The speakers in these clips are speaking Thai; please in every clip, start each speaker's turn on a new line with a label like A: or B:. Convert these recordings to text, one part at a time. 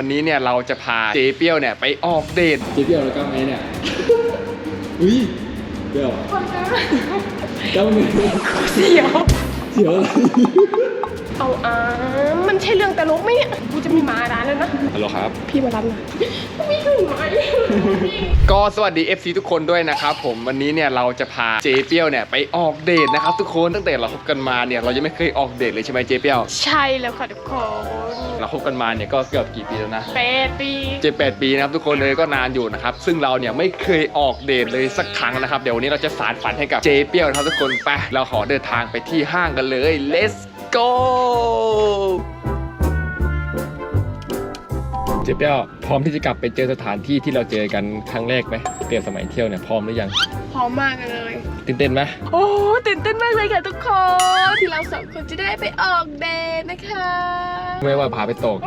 A: วันนี้เนี่ยเราจะพาเจเปี้ยวเนี่ยไปออกเดทเจเปี้ยวแล้วก็ไงเนี่ยอุ้ยเดี๋ยวเจ้ามือ
B: เสียว
A: เสียวอะไร
B: เอาอ่ามันใช่เรื่องตลกไหมเนี่ยกูจะมีหมาร้านแล้วนะ
A: ฮัลโหลครับ
B: พี่มารับหน่อยไม่ถึงไหม
A: ก็สวัสดี FC ทุกคนด้วยนะครับผมวันนี้เนี่ยเราจะพาเจเปี้ยวเนี่ยไปออกเดทนะครับทุกคนตั้งแต่เราคบกันมาเนี่ยเรายังไม่เคยออกเดทเลยใช่ไหมเจเปี้ยว
B: ใช่แล้วค่ะทุกคน
A: เราคบกันมาเนี่ยก็เกือบกี่ปีแล้วนะ
B: แปดปี
A: เจ็ดแปดปีนะครับทุกคนเลยก็นานอยู่นะครับซึ่งเราเนี่ยไม่เคยออกเดทเลยสักครั้งนะครับเดี๋ยววันนี้เราจะสารฝันให้กับเจเปียวนะครับทุกคนไปเราขอเดินทางไปที่ห้างกันเลย let's go เจเปียวพร้อมที่จะกลับไปเจอสถานที่ที่เราเจอกันครั้งแรกไหมเตรียมสมัยเที่ยวเนี่ยพร้อมหรือยัง
B: พร้อมมากเลย
A: ตื่นเต้นไหม
B: โอ้ตื่นเต้นมากเลยค่ะทุกคน ที่เราสองคนจะได้ไปออกเดทนะคะ
A: ไม่ว่าพาไปตก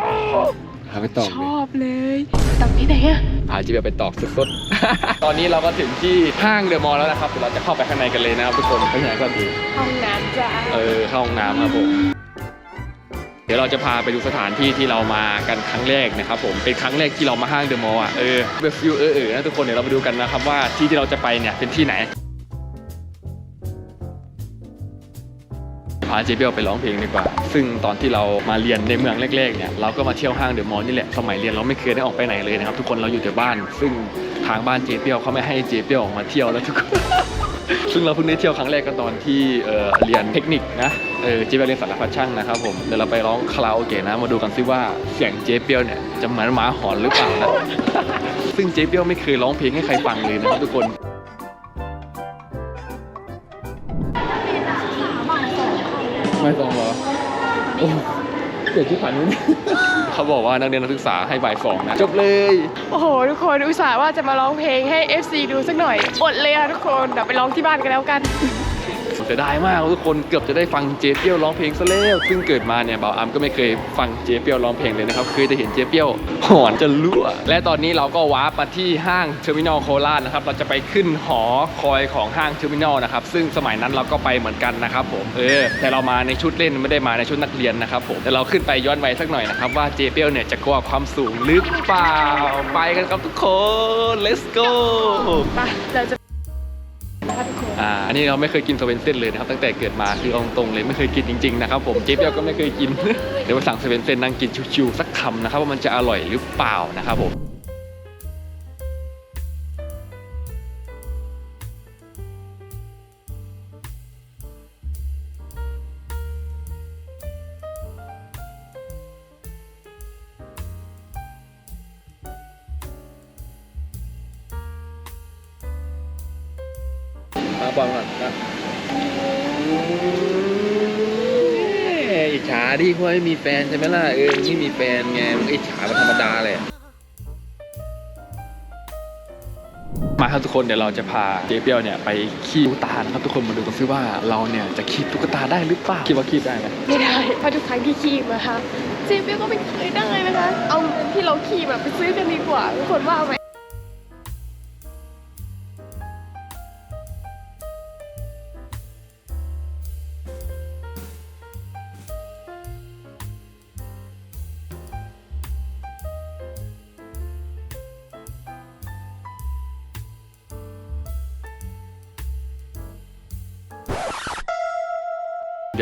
A: พาไปตก
B: ช
A: เลย
B: อบเลย ตังที่ไหนอะ
A: พาเจเปียวไปตอกสดๆ ตอนนี้เราก็ถึงที่ห้างเดอะมอลล์แล้วนะครับเดี๋ยวเราจะเข้าไปข้างในกันเลยนะครับทุกคนไปไหนก็ดี
B: ห้องน้ำจ้า
A: เออเข้าห้องน้ำครับผมเดี๋ยวเราจะพาไปดูสถานที่ที่เรามากันครั้งแรกนะครับผมเป็นครั้งแรกที่เรามาห้างเดอะมอลล์อะเออแบบฟิวเออเออนะทุกคนเดี๋ยวเราไปดูกันนะครับว่าที่ที่เราจะไปเนี่ยเป็นที่ไหน พาเจเบลไปร้องเพลงดีกว่า ซึ่งตอนที่เรามาเรียนในเมืองแรกๆเนี่ยเราก็มาเที่ยวห้างเดอะมอลล์นี่แหละ สมัยเรียนเราไม่เคยได้ออกไปไหนเลยนะครับ ทุกคนเราอยู่แต่บ้าน ซึ่งทางบ้านเจเปียวเขาไม่ให้เจเปียวออกมาเที่ยวแล้วทุกคนซึ่งเราเพิ่งได้เที่ยวครั้งแรกก็ตอนที่เเรียนเทคนิคนะเออเจเปียวเรียนสารพัดช่างนะครับผมเดี๋ยวเราไปร้องคาราโอเกะนะ มาดูกันซิว่าเสียงเจเปียวเนี่ยจะเหมือนหมาหอนหรือเปล่านะซึ่งเจเปียวไม่เคยร้องเพลงให้ใครฟังเลยนะครับทุกคน ไม่ต้องเหรอโอ้เกิดที่ผ่านนี้ เขาบอกว่านักเรียนนักศึกษาให้บ่ายสองนะจบเลย
B: โอ้โห ทุกคนอุตส่าห์ว่าจะมาร้องเพลงให้ FC ดูสักหน่อย อดเลยอะทุกคนเดี๋ยวไปร้องที่บ้านกันแล้วกัน
A: เสียดายมากทุกคนเกือบจะได้ฟังเจเปียวร้องเพลงซะแล้ว ซึ่งเกิดมาเนี่ยบ่าวอัมก็ไม่เคยฟังเจเปียวร้องเพลงเลยนะครับเคยจะเห็นเจเปียวหอนจะรั่ว และตอนนี้เราก็ว้าร์ปมาที่ห้างเทอร์มินอลโคราชนะครับเราจะไปขึ้นหอคอยของห้างเทอร์มินอลนะครับซึ่งสมัยนั้นเราก็ไปเหมือนกันนะครับผมเออแต่เรามาในชุดเล่นไม่ได้มาในชุดนักเรียนนะครับผมแต่เราขึ้นไปย้อนวัยสักหน่อยนะครับว่าเจเปียวเนี่ยจะกลัวความสูงหรือเปล่าไปกันครับทุกคน let's go
B: ไปเราจะ
A: อ่าอันนี้เราไม่เคยกินสเวนเซ่นเลยนะครับตั้งแต่เกิดมาคือเอาตรงๆเลยไม่เคยกินจริงๆนะครับผมเจ๊เปียวก็ไม่เคยกิน เดี๋ยวมาสั่งสเวนเซ่นนั่งกินชิวๆสักคำนะครับว่ามันจะอร่อยหรือเปล่านะครับผม มาฟังก่อนนะอิจฉาดิเพราไม่มีแฟนใช่ไหมล่ะ เออไม่มีแฟนไงมันอิจฉาเป็นธรรมดาเลยมาครับทุกคนเดี๋ยวเราจะพาเจ๊เปียวเนี่ยไปคีบตุ๊กตานะครับทุกคนมาดูกันซิว่าเราเนี่ยจะคีบตุ๊กตาได้หรือเปล่าคิดว่าคีบได้ไหม
B: ไม่ได้เพราะทุกครั้งที่ขี่มาค่ะเจเปียวก็ไม่เคยได้นะคะเอาเงินที่เราขี่แบบไปซื้อกันดีกว่าทุกคนว่าไหม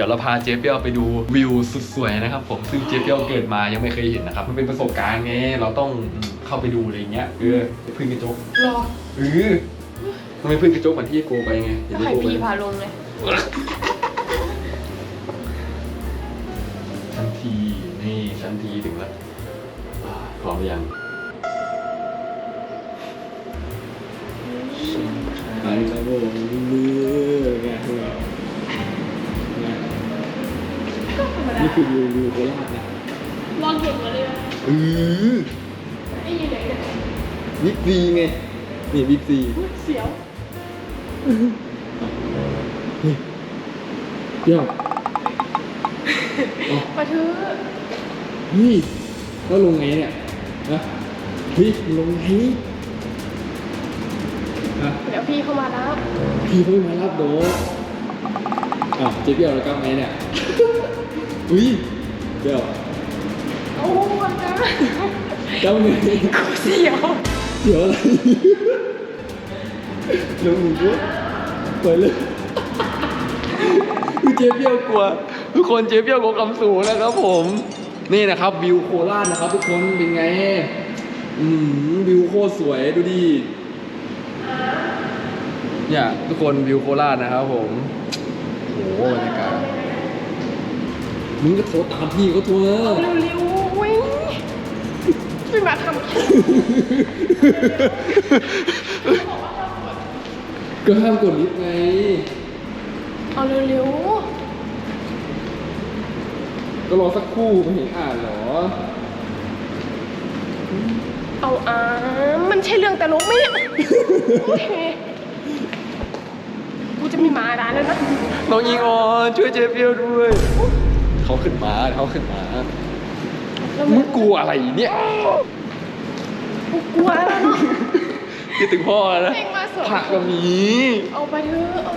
A: ดี๋ยวเราพาเจ๊เปียวไปดูวิวสุดสวยนะครับผมซึ่งเจ๊เปียวเกิดมายังไม่เคยเห็นนะครับมันเป็นประสบการณ์ไงเราต้องเข้าไปดูอะไรอย่างเงี้ยเออพึ่งกระจก
B: รอ
A: เออทำไมพึ่งกระจกเหมือนที่โกไปไง
B: ถ้าใครพีพาลงเลย
A: ทันทีนี่ทันทีถึงแล้วอ่าพร้อมหรือยังไปครับผมมื นี่คือวิววิวโคราชนะ
B: ลองเห็นมาเลยนะ
A: เออ
B: ไอ้ยี่ไหนเนี่ย
A: บิ๊กซีไง นี่บิ๊กซี
B: เสียว
A: เที่ยว
B: ปะทือ
A: นี่แล้วลงไงเนี่ยนะเฮ้ยลงไงฮะ
B: เดี๋ยวพี่เข้ามาแล้ว
A: พี่เขาไม่มารับโดอะเจ๊เปียวแล้วก็ไงเนี่ย อุ้ยเดี๋ยว
B: โอ้โหวันนะ
A: เจ้าหนึ่ง
B: เสียว
A: เดี๋ยวอะไรลงหนึ่งปุ๊บเปิดเลยคือเจ๊เปี้ยวกลัว ทุกคนเจ๊เปี้ยวกลัวคำสูงนะครับผม นี่นะครับวิวโคราชนะครับ ทุกคนเป็นไง อืมวิวโคตรสวยดูดิเนี่ยทุกคนวิวโคราชนะครับผมโอ้โหบรรยากาศ มึงก็โทรตามพี่เขาโทร
B: เร็วๆวิ่งไม่มาทำแค่
A: ก็ห้ามกดลิฟต์ไง
B: เอาเร็ว
A: ก็รอสักครู่ไม่เห็นอ่านเหรอ
B: ๆเอาอ่ามันใช่เรื่องตลกไหมเนี่ยโอเคกูจะมีหมาร้านแล้วนะ
A: น้องยิงออนช่วยเจเปียวด้วย เขาขึ้นมาเขาขึ้นมา
B: แล้ว
A: มึงกลัวอะไรเนี่ย
B: กูกลัวแล้วเนาะ
A: คิดถึงพ่อนะ
B: เพลงมาสวย
A: ผักก็มี
B: เอาไปเถอะเอา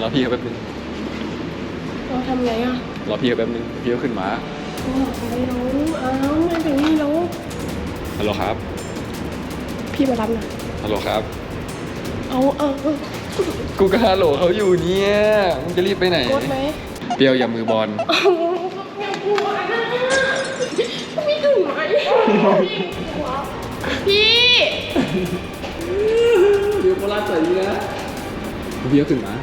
A: รอพี่เขาแป๊บนึง
B: เราทำไงอะ
A: รอพี่เขาแป๊บนึงพี่เขาขึ้นมา
B: โอ้ไม่รู้อ้าวไม่เป็นนี่แล้ว
A: ฮัลโหลครับ
B: พี่มารับหน่อย
A: ฮัลโหลครับ
B: เอาเอาเอา
A: กูก็ฮัลโหลเขาอยู่เนี่ยมึงจะรีบไปไหน
B: กดไหม
A: เปียวอย่ามือบอล
B: เอาอย่ากลัวนะไม่ถึงไหมพี่กลัวพี่
A: เปียวโคราชใส่ดีนะพี่เขาขึ้นมา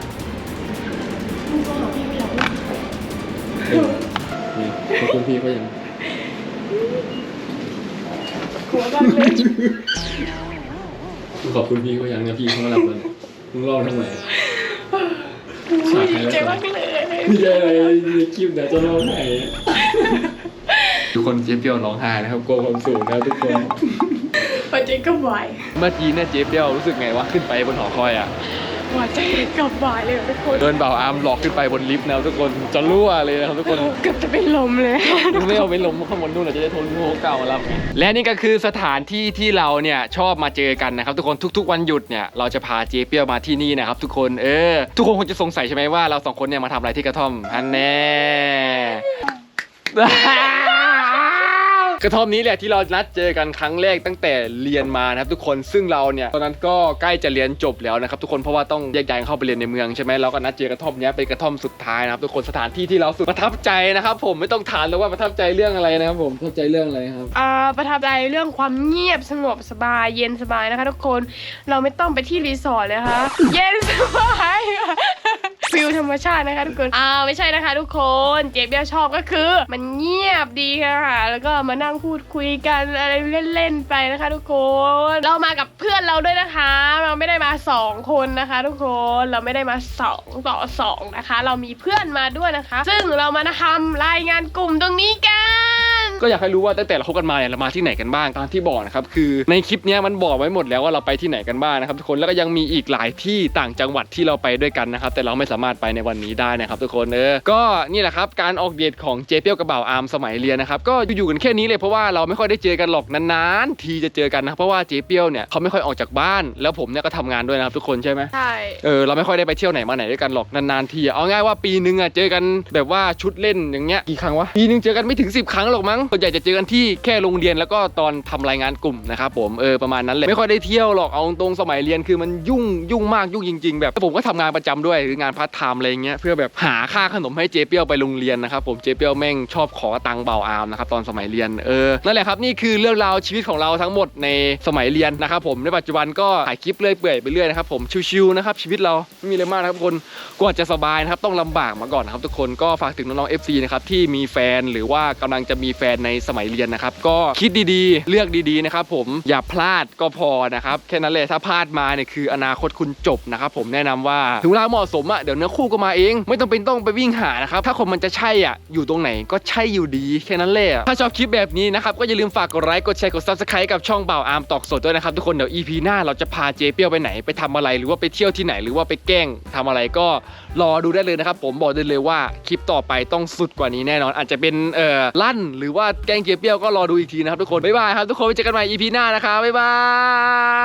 B: มึงก็หาพี่ไม่รับนะ
A: นี่ขอบคุณพี่เขายัง
B: กลัวจังเลย
A: ขอบคุณพี่เขายังเนี่ยพี่เขารับมันมึงรอทำไม
B: อุ้ยดีใจมากเลย
A: ไม่ใช่อะไรในคลิปเดี๋ยวจะร้องไห้ทุกคนเจ๊เปียวร้องไห้นะครับกลัวความสูงนะทุกคน
B: หัวใจก็ไหว
A: เมื่อกี้เนี่ยเจ๊เปียวรู้สึกไงวะขึ้นไปบนหอคอยอะ
B: หัวใจก็ไหวเลยทุกคน
A: โดนเบาอาร์มหลอกขึ้นไปบนลิฟต์นะครับทุกคนจะรั่วเลยนะครับทุกคน
B: เกือบจะเป็นลมเลย
A: มึงไม่เอาไปลงข้างบนนู่นเราจะได้ทนโเก่าเราและนี่ก็คือสถานที่ที่เราเนี่ยชอบมาเจอกันนะครับทุกคนทุก ๆ วันหยุดเนี่ยเราจะพาเจ๊เปียวมาที่นี่นะครับทุกคนเออทุกคนคงจะสงสัยใช่ไหมว่าเราสองคนเนี่ยมาทำอะไรที่กระท่อมอันแน่ กระท่อมนี้แหละที่เรานัดเจอกันครั้งแรกตั้งแต่เรียนมานะครับทุกคนซึ่งเราเนี่ยตอนนั้นก็ใกล้จะเรียนจบแล้วนะครับทุกคนเพราะว่าต้องแยกย้ายเข้าไปเรียนในเมืองใช่ไหมเราก็นัดเจอกระท่อมนี้เป็นกระท่อมสุดท้ายนะครับทุกคนสถานที่ที่เราสุดประทับใจนะครับผมไม่ต้องถามเลยว่าประทับใจเรื่องอะไรนะครับผมประทับใจเรื่องอะไรครับ
B: อ่าประทับใจเรื่องความเงียบสงบสบายเย็นสบายนะคะทุกคนเราไม่ต้องไปที่รีสอร์ทเลยนะคะเย็นสบาย ฟิลธรรมชาตินะคะทุกคนอ่าไม่ใช่นะคะทุกคนเจ๊เบี้ยชอบก็คือ มันเงียบดีค่ะ แล้วก็มานั่งพูดคุยกันอะไรเล่นๆไปนะคะ ทุกคน เรามากับเพื่อนเราด้วยนะคะ เราไม่ได้มาสองคนนะคะ ทุกคนเราไม่ได้มาสองต่อสองนะคะ เรามีเพื่อนมาด้วยนะคะ ซึ่งเรามาทำรายงานกลุ่มตรงนี้กัน
A: ก็อยากให้รู้ว่าตั้งแต่เราคบกันมาเนี่ยเรามาที่ไหนกันบ้างตามที่บอกนะครับคือในคลิปเนี้ยมันบอกไว้หมดแล้วว่าเราไปที่ไหนกันบ้างนะครับทุกคนแล้วก็ยังมีอีกหลายที่ต่างจังหวัดที่เราไปด้วยกันนะครับแต่เราไม่สามารถไปในวันนี้ได้นะครับ ทุกคนเออก็นี่แหละครับการออกเดทของเจเปียวกับบ่าวอาร์มสมัยเรียนนะครับก็อยู่ๆกันแค่นี้เลยเพราะว่าเราไม่ค่อยได้เจอกันหรอกนานๆทีจะเจอกันนะเพราะว่าเจเปียวเนี่ยเขาไม่ค่อยออกจากบ้าน แล้วผมเนี่ยก็ทำงานด้วยนะครับทุกคนใช่ไหม
B: ใช่
A: เออเราไม่ค่อยได้ไปเที่ยวไหนมาไหนด้วยกันหรอกนานๆทีอะเอาง่ายว่าปีนึงอะเจอกันแบบว่าชุดเล่นอย่างเงี้ยกี่ครั้งวะปีนึงเจอกันไม่ถึง 10 ครั้งหรอกมั้งส่วนใหญ่จะเจอกันที่แค่โรงเรียนแล้วก็ตอนทำรายงานกลุ่มนะครับผมเออประมาณนั้นแหละไม่ค่อยได้เที่ยวหรอกเอาตรงสมัยเรียนคือมันยุ่งยุ่งมากยุ่งจริง ๆ แบบผมก็ทำงานประจำด้วยหรืองานพาร์ทไทม์อะไรเงี้ยเพื่อแบบหาค่าขนมให้เจเปียวไปโรงเรียนนะครับผมเจเปียวแม่งชอบขอตังเบาอามนะครับตอนสมัยเรียนเออนั่นแหละครับนี่คือเรื่องราวชีวิตของเราทั้งหมดในสมัยเรียนนะครับผมในปัจจุบันก็ถ่ายคลิปเรื่อยเปื่อยไปเรื่อยนะครับผมชิวๆนะครับชีวิตเราไม่มีอะไรมากนะครับทุกคนกว่าจะสบายนะครับต้องลำบากมาก่อนนะครับทุกคนก็ฝากถึงน้องๆ FC นะครับที่มีแฟนหรือว่ากำลังจะมีแฟนในสมัยเรียนนะครับ ก็คิดดีๆ เลือกดีๆนะครับผมอย่าพลาดก็พอนะครับแค่นั้นเลยถ้าพลาดมาเนี่ยคืออนาคตคุณจบนะครับผมแนะนำว่าถึงเวลาเหมาะสมอะเดี๋ยวเนื้อคู่ก็มาเอง ไม่ต้องเป็นต้องไปวิ่งหานะครับถ้าคนมันจะใช่อะอยู่ตรงไหนก็ใช่อยู่ดีแค่นั้นแหละถ้าชอบคลิปแบบนี้นะครับก็อย่าลืมฝากกดไลค์กดแชร์กด subscribe กับช่องเบ่าอาร์มตอกสดด้วยนะครับทุกคนเดี๋ยว EP หน้าเราจะพาเจเปียวไปไหนไปทำอะไรหรือว่าไปเที่ยวที่ไหนหรือว่าไปแกล้งทำอะไรก็รอดูได้เลยนะครับ ผมบอกได้เลยว่าคลิปต่อไปต้องสุดกว่านี้แน่นอน อาจจะเป็นเอ่อลั่น หรือว่าแกงเกียเปี้ยวก็รอดูอีกทีนะครับทุกคนบ๊ายบายครับทุกคนไว้เจอกันใหม่ EP หน้านะครับบ๊ายบาย